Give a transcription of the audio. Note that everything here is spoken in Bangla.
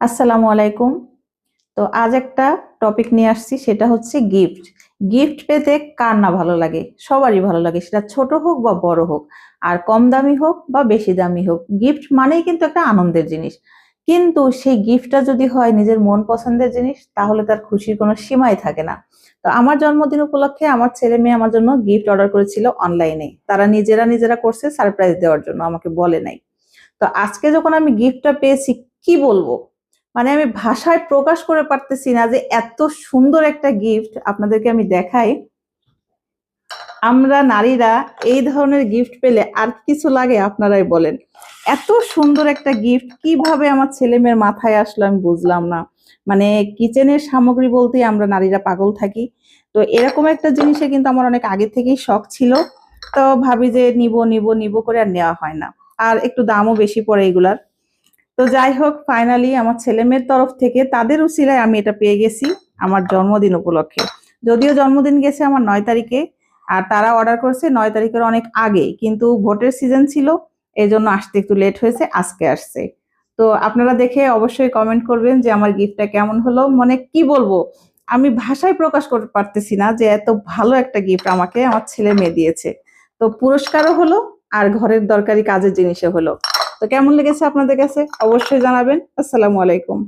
আসসালামু আলাইকুম। তো আজ একটা টপিক নিয়ে আসছি, সেটা হচ্ছে গিফট গিফট পেতে কার না ভালো লাগে? সবারই ভালো লাগে, সেটা ছোট হোক বা বড় হোক, আর কম দামি হোক বা বেশি দামি হোক গিফট মানেই কিন্তু একটা আনন্দের জিনিস। কিন্তু সেই গিফটটা যদি হয় নিজের মন পছন্দের জিনিস, তাহলে তার খুশির কোনো সীমাই থাকে না। তো আমার জন্মদিন উপলক্ষে আমার ছেলে মেয়ে আমার জন্য গিফট অর্ডার করেছিল অনলাইনে তারা নিজেরা নিজেরা করছে সারপ্রাইজ দেওয়ার জন্য, আমাকে বলে নাই। তো আজকে যখন আমি গিফটটা পেয়েছি, কি বলব? মানে আমি ভাষায় প্রকাশ করে পারতেছি না যে এত সুন্দর একটা গিফট আপনাদেরকে আমি দেখাই। আমরা নারীরা এই ধরনের গিফট পেলে আর কিছু লাগে আপনারাই বলেন। এত সুন্দর একটা গিফট কীভাবে আমার ছেলে মেয়ের মাথায় আসলো আমি বুঝলাম না। মানে কিচেনের সামগ্রী বলতেই আমরা নারীরা পাগল থাকি। তো এরকম একটা জিনিসে কিন্তু আমার অনেক আগে থেকেই শখ ছিল। তো ভাবি যে নিব নিব নিব করে আর নেওয়া হয় না। আর একটু দামও বেশি পড়ে এগুলার। তো যাই হোক ফাইনালি আমার ছেলে মেয়ের তরফ থেকে তাদের উসিলায় আমি এটা পেয়ে গেছি আমার জন্মদিন উপলক্ষে। যদিও জন্মদিন গেছে আমার নয় তারিখে, আর তারা অর্ডার করছে নয় তারিখের অনেক আগে, কিন্তু ভোটের সিজন ছিল এই জন্য আসতে একটু লেট হয়েছে, আজকে আসছে। তো আপনারা দেখে অবশ্যই কমেন্ট করবেন যে আমার গিফটটা কেমন হলো মানে কি বলব, আমি ভাষায় প্রকাশ করতে পারতেছি না যে এত ভালো একটা গিফট আমাকে আমার ছেলে মেয়ে দিয়েছে। তো পুরস্কারও হলো, আর ঘরের দরকারি কাজের জিনিসও হলো। তো কেমন লেগেছে আপনাদের কাছে? অবশ্যই জানাবেন। আসসালামু আলাইকুম।